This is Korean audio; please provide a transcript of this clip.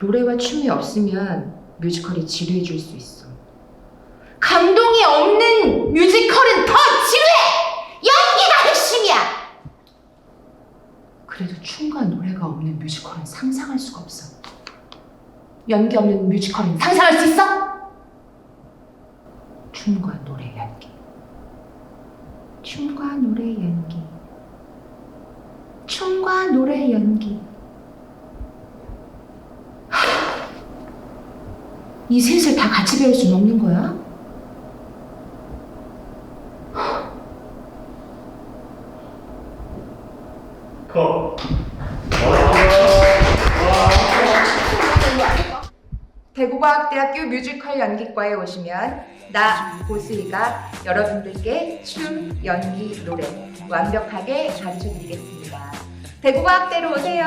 노래와 춤이 없으면 뮤지컬이 지루해질 수 있어. 감동이 없는 뮤지컬은 더 지루해! 연기가 핵심이야! 그래도 춤과 노래가 없는 뮤지컬은 상상할 수가 없어. 연기 없는 뮤지컬은 상상할 수 있어? 춤과 노래 연기. 춤과 노래 연기. 춤과 노래 연기. 하, 이 셋을 다 같이 배울 수는 없는 거야? 컷. 대구과학대학교 뮤지컬 연기과에 오시면 나 고수희가 여러분들께 춤, 연기, 노래 완벽하게 가르쳐 드리겠습니다. 대구과학대로 오세요.